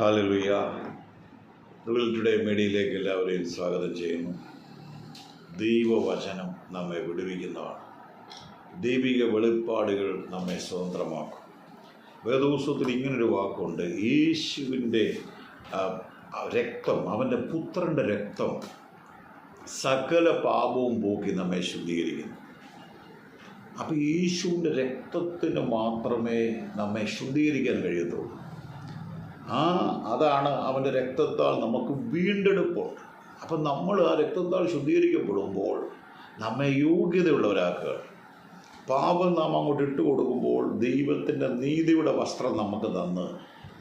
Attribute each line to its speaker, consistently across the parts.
Speaker 1: ഹാലലുയ റിവിൽ today മീഡിയയിലേക്ക് എല്ലാവരെയും സ്വാഗതം ചെയ്യുന്നു. ദൈവവചനം നമ്മെ വിടുവിക്കുന്നതാണ്. ദൈവിക വെളിപ്പാടുകൾ നമ്മെ സ്വതന്ത്രമാക്കും. വേദോത്സവത്തിൽ ഇങ്ങനൊരു വാക്കുണ്ട്. യേശുവിന്റെ രക്തം അവന്റെ പുത്രന്റെ രക്തം സകല പാപവും പോക്കി നമ്മെ ശുദ്ധീകരിക്കുന്നു. അപ്പോൾ യേശുവിന്റെ രക്തത്തിന് മാത്രമേ നമ്മെ ശുദ്ധീകരിക്കാൻ കഴിയത്തുള്ളൂ. ആ അതാണ് അവന്റെ രക്തത്താൽ നമുക്ക് വീണ്ടെടുപ്പോൾ അപ്പം നമ്മൾ ആ രക്തത്താൽ ശുദ്ധീകരിക്കപ്പെടുമ്പോൾ നമ്മെ യോഗ്യതയുള്ളവരാക്കുക. പാപം നാം അങ്ങോട്ട് ഇട്ട് കൊടുക്കുമ്പോൾ ദൈവത്തിന്റെ നീതിയുടെ വസ്ത്രം നമുക്ക് തന്ന്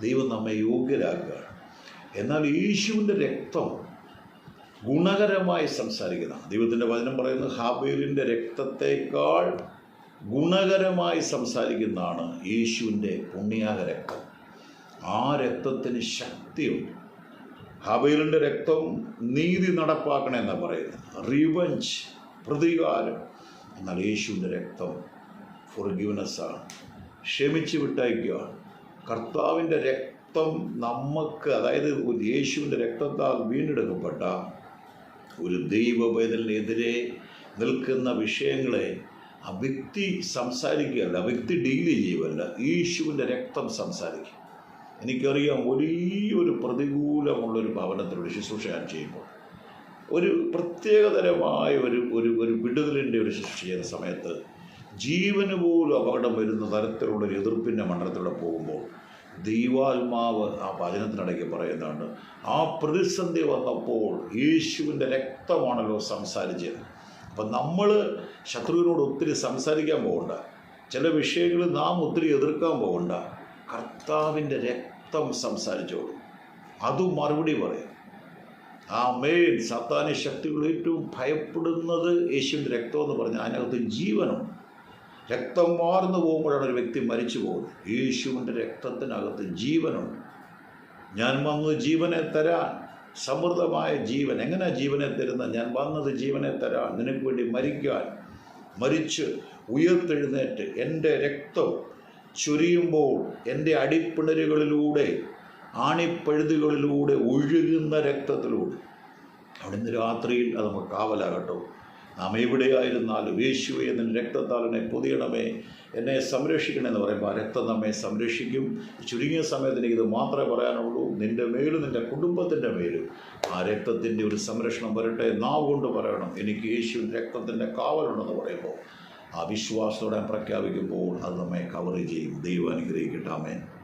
Speaker 1: ദൈവം നമ്മെ യോഗ്യരാക്കുക. എന്നാൽ യേശുവിന്റെ രക്തം ഗുണകരമായി സംസാരിക്കുന്നതാണ്. ദൈവത്തിന്റെ വചനം പറയുന്നത് ഹാബേലിന്റെ രക്തത്തേക്കാൾ ഗുണകരമായി സംസാരിക്കുന്നതാണ് യേശുവിന്റെ പുണ്യാക രക്തം ആ രക്തത്തിന് ശക്തിയുണ്ട്. ഹാബേലിന്റെ രക്തം നീതി നടപ്പാക്കണമെന്നാണ് പറയുന്നത്. റിവഞ്ച് പ്രതികാരം. എന്നാൽ യേശുവിന്റെ രക്തം ഫൊർഗീവ്നെസ് ആണ്. ക്ഷമിച്ച് വിട്ടയക്കുകയാണ് കർത്താവിന്റെ രക്തം നമുക്ക് അതായത് യേശുവിന്റെ രക്തത്താൽ വീണ്ടെടുക്കപ്പെട്ട ഒരു ദൈവവേദനെതിരെ നിൽക്കുന്ന വിഷയങ്ങളെ ആ വ്യക്തി സംസാരിക്കുകയല്ല വ്യക്തി ഡീൽ ചെയ്യുകയല്ല. യേശുവിന്റെ രക്തം സംസാരിക്കും. എനിക്കറിയാം വലിയൊരു പ്രതികൂലമുള്ളൊരു ഭവനത്തിലൂടെ ശുശ്രൂഷ ഞാൻ ചെയ്യുമ്പോൾ. ഒരു പ്രത്യേകതരമായ ഒരു ഒരു ഒരു വിടുതലിന്റെ ഒരു ശുശ്രൂഷ ചെയ്യുന്ന സമയത്ത് ജീവന് പോലും അപകടം വരുന്ന തരത്തിലുള്ള ഒരു എതിർപ്പിന്റെ മണ്ഡലത്തിലൂടെ പോകുമ്പോൾ ദൈവാത്മാവ് ആ വചനത്തിനിടയ്ക്ക് പറയുന്നുണ്ട് ആ പ്രതിസന്ധി വന്നപ്പോൾ യേശുവിന്റെ രക്തമാണല്ലോ സംസാരിച്ചത്. അപ്പം നമ്മൾ ശത്രുവിനോട് ഒത്തിരി സംസാരിക്കാൻ പോകണ്ട. ചില വിഷയങ്ങൾ നാം ഒത്തിരി എതിർക്കാൻ പോകണ്ട. കർത്താവിന്റെ രക്തം സംസാരിച്ചോളൂ. അതും മറുപടി പറയാം. ആ മേൻ സത്താനി ശക്തികൾ ഏറ്റവും ഭയപ്പെടുന്നത് യേശുവിന്റെ രക്തം എന്ന് പറഞ്ഞാൽ അതിനകത്ത് ജീവനുണ്ട്. രക്തം മാർന്നു പോകുമ്പോഴാണ് ഒരു വ്യക്തി മരിച്ചു പോകുന്നത്. യേശുവിന്റെ രക്തത്തിനകത്ത് ജീവനുണ്ട്. ഞാൻ വന്നു ജീവനെ തരാൻ. സമൃദ്ധമായ ജീവൻ. എങ്ങനെ ജീവനെ തരുന്ന? ഞാൻ വന്നത് ജീവനെ തരാൻ. നിനക്ക് വേണ്ടി മരിക്കാൻ മരിച്ച് ഉയർത്തെഴുന്നേറ്റ് എന്റെ രക്തം ചൊരിയുമ്പോൾ എന്റെ അടിപ്പിണരുകളിലൂടെ ആണിപ്പഴുതുകളിലൂടെ ഒഴുകുന്ന രക്തത്തിലൂടെ. അവിടെ അവിടുന്ന് രാത്രിയിൽ അത് നമുക്ക് കാവലാകട്ടോ. നാം എവിടെയായിരുന്നാലും യേശുവെ എന്ന രക്തത്താൽ എന്നെ പൊതിയണമേ എന്നെ സംരക്ഷിക്കണമെന്ന് പറയുമ്പോൾ ആ രക്തം നമ്മെ സംരക്ഷിക്കും. ചുരുങ്ങിയ സമയത്ത് എനിക്കിത് മാത്രമേ പറയാനുള്ളൂ. നിന്റെ മേലും നിന്റെ കുടുംബത്തിന്റെ മേലും ആ രക്തത്തിന്റെ ഒരു സംരക്ഷണം വരട്ടെ നാവ് കൊണ്ട് പറയണം. എനിക്ക് യേശുവിന്റെ രക്തത്തിന്റെ കാവലുണ്ടെന്ന് പറയുമ്പോൾ ആ വിശ്വാസത്തോടെ പ്രഖ്യാപിക്കുമ്പോൾ അത് നമ്മെ കവർ ചെയ്യും. ദൈവം അനുഗ്രഹിക്കട്ടെ. ആമേൻ.